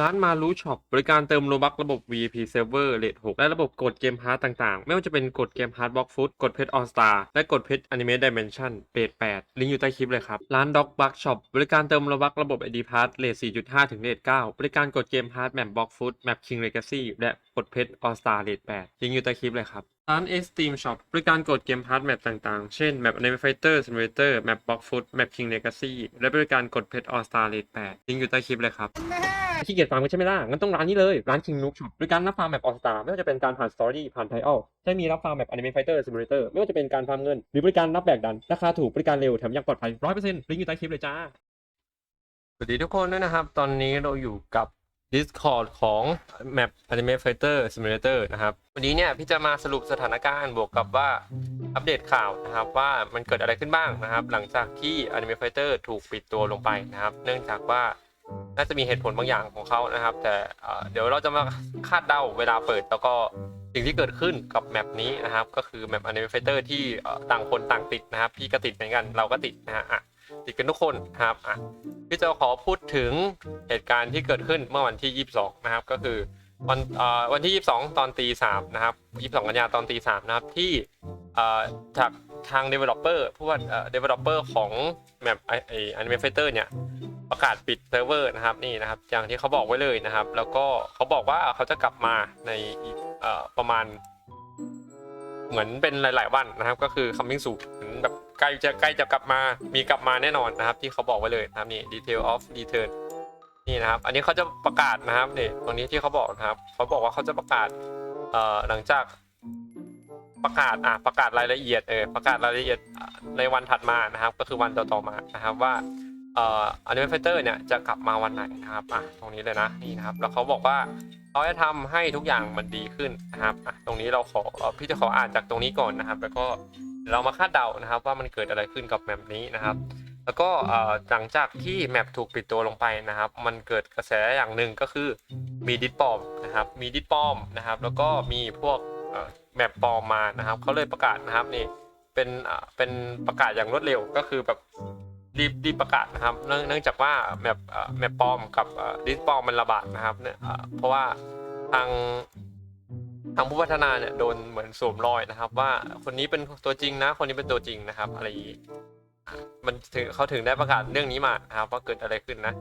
ร้านมารู้ช็อปบริการเติมโลบักระบบ VIP Server เลท6และระบบกดเกมพาร์ตต่างๆ ไม่ว่าจะเป็นกดเกมพาร์ตบล็อกฟุตกดเพชรออสตาและกดเพชรอนิเม e ดิเมนชั่นเรท8ลิงก์อยู่ใต้คลิปเลยครับ ร้านด็อกบักช็อปบริการเติมโลบักระบบ ID พาร์ตเลท4.5 ถึงเลท9บริการกดเกมพาร์ตแมปบล็อกฟุตแมปคิงเลกาซี่และกดเพชรออสตาเลท8ลิงก์อยู่ใต้คลิปเลยครับ ร้าน S Steam Shop บริการกดเกมพาร์ทแมปต่างๆ เช่น แมป Anime Fighter Simulator แมป Block Foot แมป King Legacy และบริการกดเพชร All Star Rate 8ลิงก์อยู่ใต้คลิปเลยครับขี้เกียจฟาร์มกันใช่ไหมล่ะ งั้นต้องร้านนี้เลย ร้าน King Nook Shop บริการรับฟาร์มแมป All Star ไม่ว่าจะเป็นการผ่าน Story ผ่าน Trial ใช้มีรับฟาร์มแมป Anime Fighter Simulator ไม่ว่าจะเป็นการฟาร์มเงิน หรือบริการรับแบกดัน ราคาถูกบริการเร็วแถมยังปลอดภัย100%ลิงก์อยู่ใต้คลิปเลยจ้าสวัสดีทุกคนด้วยนะครับ ตอนนี้เราอยู่กับ Discord ของ Map Anime Fighter Simulator นะครับ วันนี้เนี่ยพี่จะมาสรุปสถานการณ์บวกกับว่าอัปเดตข่าวนะครับว่ามันเกิดอะไรขึ้นบ้างนะครับ หลังจากที่ Anime Fighter ถูกปิดตัวลงไปนะครับ เนื่องจากว่าน่าจะมีเหตุผลบางอย่างของเขานะครับ แต่เดี๋ยวเราจะมาคาดเดาเวลาเปิดแล้วก็สิ่งที่เกิดขึ้นกับแมปนี้นะครับ ก็คือแมป Anime Fighter ที่ต่างคนต่างติดนะครับ พี่ก็ติดเหมือนกันเราก็ติดนะฮะ ติดกันทุกคนครับอะพี่จะขอพูดถึงเหตุการณ์ที่เกิดขึ้นเมื่อวันที่ 22 นะครับ ก็คือวันอ่วันที่ 22 ตอนตี3นะครับ 22 กันยาตอนตี3นะครับ ที่อ่อจากทาง developer ผู้ว่าเอ่อ developer ของแมปไอไอ Anime Fighter เนี่ย ประกาศปิดเซิร์ฟเวอร์นะครับนี่นะครับ อย่างที่เขาบอกไว้เลยนะครับ แล้วก็เขาบอกว่าเขาจะกลับมาในอีกประมาณ เหมือนเป็นหลาย ๆ วันนะครับ ก็คือ coming soon เหมือนแบบ ใกล้จะใกล้จะกลับมามีกลับมาแน่นอนนะครับ ที่เขาบอกไว้เลยนะครับนี่ detail of return นี่นะครับ อันนี้เขาจะประกาศนะครับนี่ตรงนี้ที่เขาบอกนะครับเขาบอกว่าเขาจะประกาศเอ่อหลังจากประกาศอะประกาศรายละเอียดเออประกาศรายละเอียดในวันถัดมานะครับ ก็คือวันต่อๆมานะครับว่าเอ่อ Anime Fighter เนี่ยจะกลับมาวันไหนนะครับอะตรงนี้เลยนะนี่นะครับ แล้วเขาบอกว่าเขาจะทำให้ทุกอย่างมันดีขึ้นนะครับอะตรงนี้เราขอเอ่อพี่จะขออ่านจากตรงนี้ก่อนนะครับ แล้วก็ เรามาคาดเดานะครับว่ามันเกิดอะไรขึ้นกับแมปนี้นะครับ แล้วก็หลังจากที่แมปถูกปิดตัวลงไปนะครับ มันเกิดกระแสอย่างหนึ่งก็คือมีดิสปอมนะครับ มีดิสปอมนะครับ แล้วก็มีพวกแมปปอมมานะครับเขาเลยประกาศนะครับนี่เป็นเป็นประกาศอย่างรวดเร็วก็คือแบบรีบรีบประกาศนะครับ เนื่องจากว่าแมปแมปปอมกับดิสปอมมันระบาดนะครับเนี่ยเพราะว่าทาง ทางผู้พัฒนาเนี่ยโดนเหมือนสวมรอยนะครับ ว่าคนนี้เป็นตัวจริงนะ คนนี้เป็นตัวจริงนะครับ อะไรอย่างนี้มันถึงเขาถึงได้ประกาศเรื่องนี้มานะครับ ว่าเกิดอะไรขึ้นนะ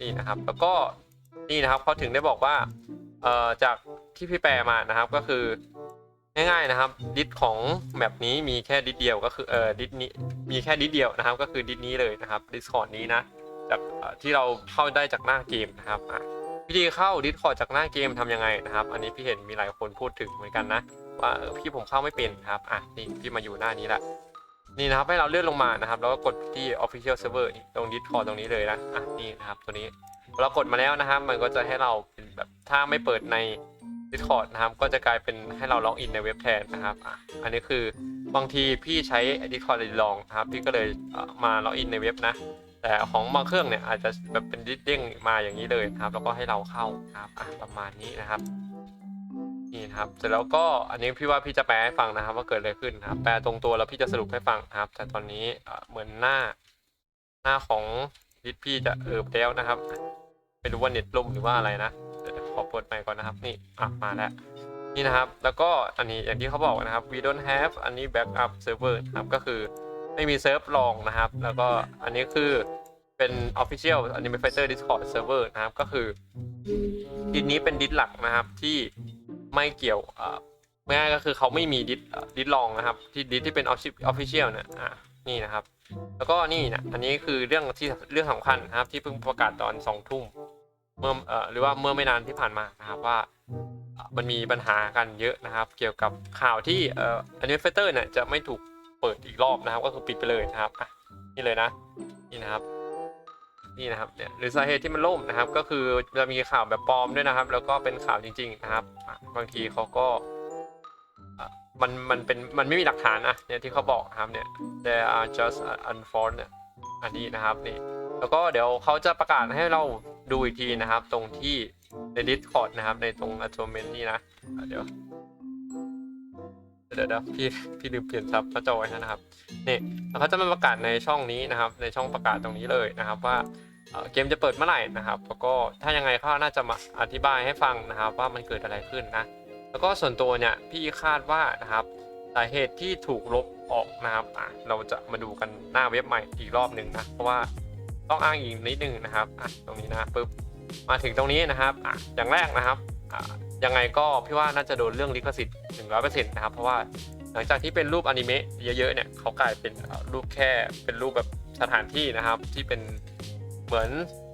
นี่นะครับ แล้วก็นี่นะครับเขาถึงได้บอกว่าเอ่อจากที่พี่แปลมานะครับก็คือง่ายๆนะครับดิสของแมปนี้มีแค่ดิสเดียวก็คือเออดิสนี้มีแค่ดิสเดียวนะครับ ก็คือดิสนี้เลยนะครับดิสคอร์ดนี้นะจากที่เราเข้าได้จากหน้าเกมนะครับอะ วิธีเข้าดิสคอร์จากหน้าเกมทำยังไงนะครับ อันนี้พี่เห็นมีหลายคนพูดถึงเหมือนกันนะ ว่าเออพี่ผมเข้าไม่เป็นครับอะนี่พี่มาอยู่หน้านี้ละนี่นะครับให้เราเลื่อนลงมานะครับ แล้วก็กดที่ official server ตรง discord ตรงนี้เลยนะอะนี่นะครับตัวนี้เรากดมาแล้วนะครับ มันก็จะให้เราเป็นแบบถ้าไม่เปิดใน discord นะครับ ก็จะกลายเป็นให้เราล็อกอินในเว็บแทนนะครับอะอันนี้คือบางทีพี่ใช้ discord ลองนะครับ พี่ก็เลยมาล็อกอินในเว็บนะ แต่ของบางเครื่องเนี่ยอาจจะแบบเป็นดิสเด้งมาอย่างนี้เลยนะครับ แล้วก็ให้เราเข้าครับประมาณนี้นะครับนี่นะครับเสร็จแล้วก็อันนี้พี่ว่าพี่จะแปลให้ฟังนะครับ ว่าเกิดอะไรขึ้นนะครับ แปลตรงตัวแล้วพี่จะสรุปให้ฟังนะครับ แต่ตอนนี้เอ่อเหมือนหน้าหน้าของดิสพี่จะเอิบแล้วนะครับไม่รู้ว่าเน็ตล่มหรือว่าอะไรนะเดี๋ยวขอเปิดใหม่ก่อนนะครับนี่อะมาแล้วนี่นะครับ แล้วก็อันนี้อย่างที่เขาบอกนะครับ we don't have อันนี้ backup server นะครับก็คือ ไม่มีเซิร์ฟรองนะครับ แล้วก็อันนี้คือเป็น official anime fighter discord server นะครับ ก็คือดิสนี้เป็นดิสหลักนะครับที่ไม่เกี่ยวง่ายก็คือเขาไม่มีดิสดิสลองนะครับ ที่ดิสที่เป็นออฟฟิเชียลเนี่ยอะนี่นะครับ แล้วก็นี่นะอันนี้คือเรื่องที่เรื่องสำคัญนะครับ ที่เพิ่งประกาศตอนสองทุ่มเมื่อเอ่อหรือว่าเมื่อไม่นานที่ผ่านมานะครับว่ามันมีปัญหากันเยอะนะครับ เกี่ยวกับข่าวที่เอ่ออนนี้เฟเตอร์เนี่ยจะไม่ถูก เปิดอีกรอบนะครับ ก็คือปิดไปเลยนะครับอะนี่เลยนะ นี่นะครับ นี่นะครับเนี่ยหรือสาเหตุที่มันล่มนะครับ ก็คือจะมีข่าวแบบปลอมด้วยนะครับ แล้วก็เป็นข่าวจริง ๆ นะครับ บางทีเขาก็มันมันเป็นมันไม่มีหลักฐานนะเนี่ยที่เขาบอกนะครับเนี่ย there are just unformed เนี่ยอันนี้นะครับนี่แล้วก็เดี๋ยวเขาจะประกาศให้เราดูอีกทีนะครับ ตรงที่ใน Discord นะครับ ในตรง achievement นี่นะเดี๋ยว เดี๋ยวเดี๋ยวพี่พี่ลืมเปลี่ยนซับหน้าจอไว้นะครับนี่แล้วเขาจะมาประกาศในช่องนี้นะครับ ในช่องประกาศตรงนี้เลยนะครับว่าเกมจะเปิดเมื่อไหร่นะครับ แล้วก็ถ้ายังไงเขาน่าจะมาอธิบายให้ฟังนะครับ ว่ามันเกิดอะไรขึ้นนะแล้วก็ส่วนตัวเนี่ยพี่คาดว่านะครับสาเหตุที่ถูกลบออกนะครับอะเราจะมาดูกันหน้าเว็บใหม่อีกรอบหนึ่งนะเพราะว่าต้องอ้างอีกนิดนึงนะครับอะตรงนี้นะปุ๊บมาถึงตรงนี้นะครับอะอย่างแรกนะครับอะ ยังไงก็พี่ว่าน่าจะโดนเรื่องลิขสิทธิ์100%นต์นะครับ เพราะว่าหลังจากที่เป็นรูปอนิเมะเยอะๆเนี่ยเขากลายเป็นรูปแค่เป็นรูปแบบสถานที่นะครับ ที่เป็นเหมือน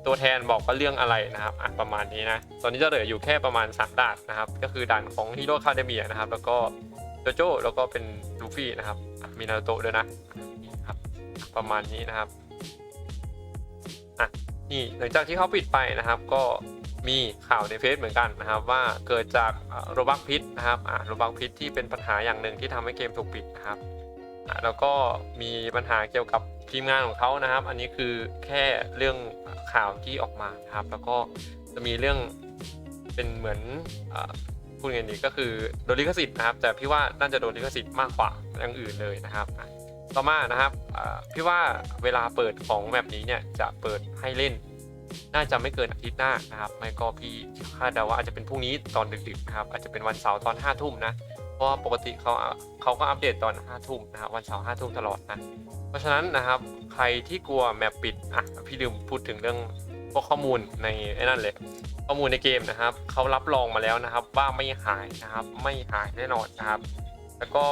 ตัวแทนบอกว่าเรื่องอะไรนะครับอะประมาณนี้นะ ตอนนี้จะเหลืออยู่แค่ประมาณ 3ด่านนะครับ ก็คือด่านของฮีโร่คาเดเมียนะครับ แล้วก็โจโจ้แล้วก็เป็นลูฟี่นะครับ มีนาโตะด้วยนะครับ ประมาณนี้นะครับอะนี่หลังจากที่เขาปิดไปนะครับ ก็ มีข่าวในเฟซเหมือนกันนะครับว่าเกิดจากโรบักพิษนะครับอะโรบักพิษที่เป็นปัญหาอย่างหนึ่งที่ทำให้เกมถูกปิดนะครับอะแล้วก็มีปัญหาเกี่ยวกับทีมงานของเขานะครับ อันนี้คือแค่เรื่องข่าวที่ออกมานะครับ แล้วก็จะมีเรื่องเป็นเหมือนพูดไงดีก็คือโดนลิขสิทธิ์นะครับ แต่พี่ว่าน่าจะโดนลิขสิทธิ์มากกว่าอย่างอื่นเลยนะครับ ต่อมานะครับอ่าพี่ว่าเวลาเปิดของแบบนี้เนี่ยจะเปิดให้เล่น น่าจะไม่เกินอาทิตย์หน้านะครับไม่ก็พี่คาดเดาว่าอาจจะเป็นพรุ่งนี้ตอนดึกๆนะครับอาจจะเป็นวันเสาร์ตอน5้าทุ่มนะเพราะว่าปกติเขาเขาก็อัปเดตตอน5้าทุ่มนะครับวันเสาร์ห้าทุ่มตลอดนะเพราะฉะนั้นนะครับใครที่กลัวแมปปิดอะพี่ลืมพูดถึงเรื่องพวกข้อมูลในไอ้นั่นเลย ข้อมูลในเกมนะครับเขารับรองมาแล้วนะครับ ว่าไม่หายนะครับไม่หายแน่นอนนะครับแล้วก็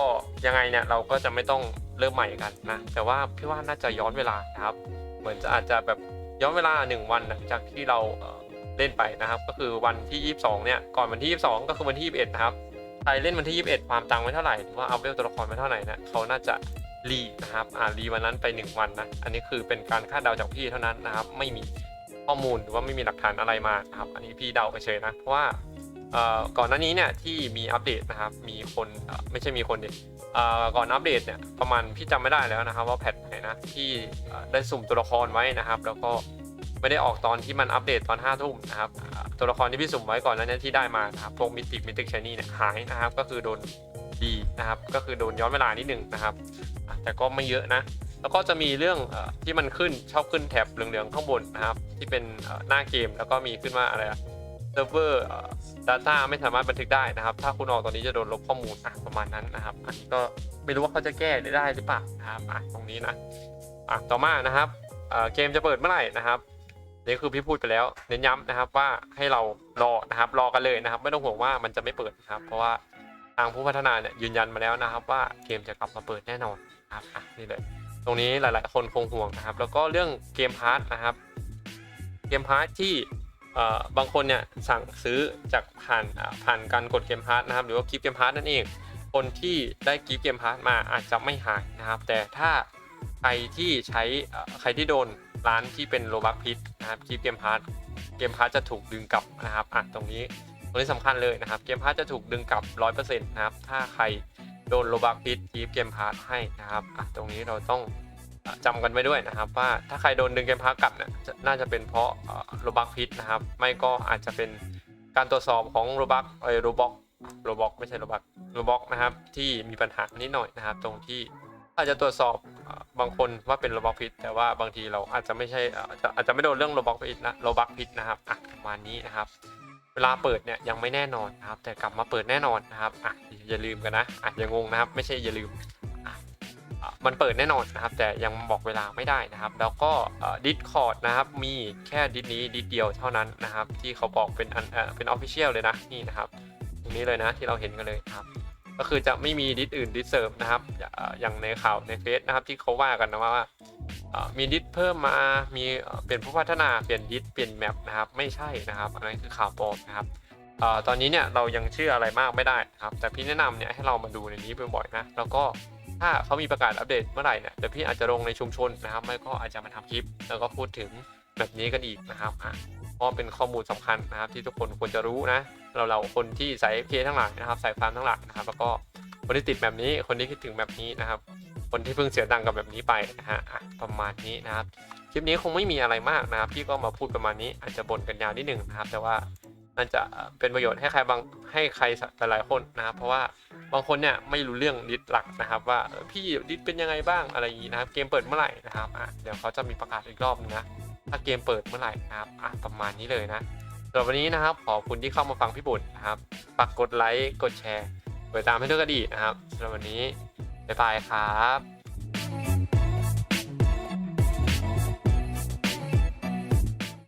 ยังไงเนี่ยเราก็จะไม่ต้องเริ่มใหม่กันนะแต่ว่าพี่ว่าน่าจะย้อนเวลานะครับ เหมือนจะอาจจะแบบ ย้อนเวลา 1 วันหลังจากที่เราเล่นไปนะครับ ก็คือวันที่ 22 เนี่ย ก่อนวันที่ 22 ก็คือวันที่ 21 นะครับ ใครเล่นวันที่ 21 ความตังค์ไว้เท่าไหร่หรือว่าเอาเวลตัวละครไว้เท่าไหร่นะเขาน่าจะรีนะครับ อ่ารีวันนั้นไป 1 วันนะ อันนี้คือเป็นการคาดเดาจากพี่เท่านั้นนะครับ ไม่มีข้อมูลหรือว่าไม่มีหลักฐานอะไรมาครับ อันนี้พี่เดาไปเฉยนะ เพราะว่าเอ่อก่อนหน้านี้เนี่ยที่มีอัปเดตนะครับ มีคนไม่ใช่มีคนดิเอ่อก่อนอัปเดตเนี่ยประมาณพี่จำไม่ได้แล้วนะครับว่าแพท นะที่ได้สุ่มตัวละครไว้นะครับ แล้วก็ไม่ได้ออกตอนที่มันอัปเดตตอน5้าทุ่มนะครับตัวละครที่พี่สุ่มไว้ก่อนหนั้นที่ได้มานะครับพวกมิติมิติชนี่เนี่ยหายนะครับ ก็คือโดนดีนะครับ ก็คือโดนย้อนเวลานิดนึงนะครับ แต่ก็ไม่เยอะนะ แล้วก็จะมีเรื่องอที่มันขึ้นชอบขึ้นแท็บเหลืองๆข้างบนนะครับ ที่เป็นหน้าเกมแล้วก็มีขึ้นว่าอะไรอะเซิร์ฟเวอร์ ดัต้าไม่สามารถบันทึกได้นะครับ ถ้าคุณออกตอนนี้จะโดนลบข้อมูลอะประมาณนั้นนะครับ อันนี้ก็ไม่รู้ว่าเขาจะแก้ได้หรือเปล่านะครับอะตรงนี้นะอะต่อมานะครับเกมจะเปิดเมื่อไหร่นะครับนี่คือพี่พูดไปแล้ว เน้นย้ำนะครับว่าให้เรารอนะครับรอกันเลยนะครับ ไม่ต้องห่วงว่ามันจะไม่เปิดนะครับ เพราะว่าทางผู้พัฒนาเนี่ยยืนยันมาแล้วนะครับ ว่าเกมจะกลับมาเปิดแน่นอนนะครับนี่เลย ตรงนี้หลาย ๆ คนคงห่วงนะครับ แล้วก็เรื่องเกมพาร์ทนะครับ เกมพาร์ทที่ บางคนเนี่ยสั่งซื้อจากผ่านผ่านการกดเกมพาร์ทนะครับ หรือว่ากิฟต์เกมพาร์ทนั่นเอง คนที่ได้กิฟต์เกมพาร์ทมาอาจจะไม่หายนะครับ แต่ถ้าใครที่ใช้ใครที่โดนร้านที่เป็นโลบักพิษนะครับกิฟต์เกมพาร์ทเกมพาร์ทจะถูกดึงกลับนะครับอะตรงนี้ตรงนี้สำคัญเลยนะครับเกมพาร์ทจะถูกดึงกลับ 100%นะครับถ้าใครโดนโลบักพิษกิฟต์เกมพาร์ทให้นะครับอะตรงนี้เราต้อง จำกันไว้ด้วยนะครับว่าถ้าใครโดนดึงเกมพาร์ทกลับเนี่ยน่าจะเป็นเพราะโรบักพิษนะครับ ไม่ก็อาจจะเป็นการตรวจสอบของโรบักเออโรบ็อกโรบ็อกไม่ใช่โรบักโรบ็อกนะครับที่มีปัญหานิดหน่อยนะครับ ตรงที่อาจจะตรวจสอบบางคนว่าเป็นโรบ็อกพิษแต่ว่าบางทีเราอาจจะไม่ใช่อาจจะอาจจะไม่โดนเรื่องโรบ็อกพิษนะโรบักพิษนะครับอะประมาณนี้นะครับ เวลาเปิดเนี่ยยังไม่แน่นอนนะครับ แต่กลับมาเปิดแน่นอนนะครับอะอย่าลืมกันนะอะอย่างงนะครับ ไม่ใช่อย่าลืม มันเปิดแน่นอนนะครับ แต่ยังบอกเวลาไม่ได้นะครับ แล้วก็ดิสคอร์ดนะครับ มีแค่ดิสนี้ดิสเดียวเท่านั้นนะครับ ที่เขาบอกเป็นอันเป็นออฟฟิเชียลเลยนะนี่นะครับตรงนี้เลยนะที่เราเห็นกันเลยครับ ก็คือจะไม่มีดิสอื่นดิสเสริมนะครับ อย่างในข่าวในเฟซนะครับที่เขาว่ากันนะว่ามีดิสเพิ่มมา มีเปลี่ยนผู้พัฒนาเปลี่ยนดิสเปลี่ยนแมปนะครับไม่ใช่นะครับอันนั้นคือข่าวปลอมนะครับตอนนี้เนี่ยเรายังเชื่ออะไรมากไม่ได้นะครับ แต่พี่แนะนำเนี่ยให้เรามาดูในนี้บ่อยๆนะแล้วก็ ถ้าเขามีประกาศอัปเดตเมื่อไหร่เนี่ยเดี๋ยวพี่อาจจะลงในชุมชนนะครับ ไม่ก็อาจจะมาทำคลิป แล้วก็พูดถึงแบบนี้กันอีกนะครับอะเพราะเป็นข้อมูลสำคัญนะครับ ที่ทุกคนควรจะรู้นะ เราเราคนที่ใส่ FK ทั้งหลายนะครับใส่ฟาร์มทั้งหลายนะครับ แล้วก็คนที่ติดแบบนี้คนที่คิดถึงแบบนี้นะครับ คนที่เพิ่งเสียดังกับแบบนี้ไปนะฮะอะประมาณนี้นะครับคลิปนี้คงไม่มีอะไรมากนะครับพี่ก็มาพูดประมาณนี้อาจจะบ่นกันยาวนิดหนึ่งนะครับ แต่ว่า น่าจะเป็นประโยชน์ให้ใครบางให้ใครหลายๆคนนะครับ เพราะว่าบางคนเนี่ยไม่รู้เรื่องดิสหลักนะครับ ว่าพี่ดิสเป็นยังไงบ้างอะไรอย่างนี้นะครับ เกมเปิดเมื่อไหร่นะครับอะเดี๋ยวเขาจะมีประกาศอีกรอบนึงนะถ้าเกมเปิดเมื่อไหร่นะครับอะประมาณนี้เลยนะสำหรับวันนี้นะครับ ขอบคุณที่เข้ามาฟังพี่บุญนะครับฝากกดไลค์กดแชร์กดติดตามให้ด้วยก็ดีนะครับสำหรับวันนี้บ๊ายบายครับ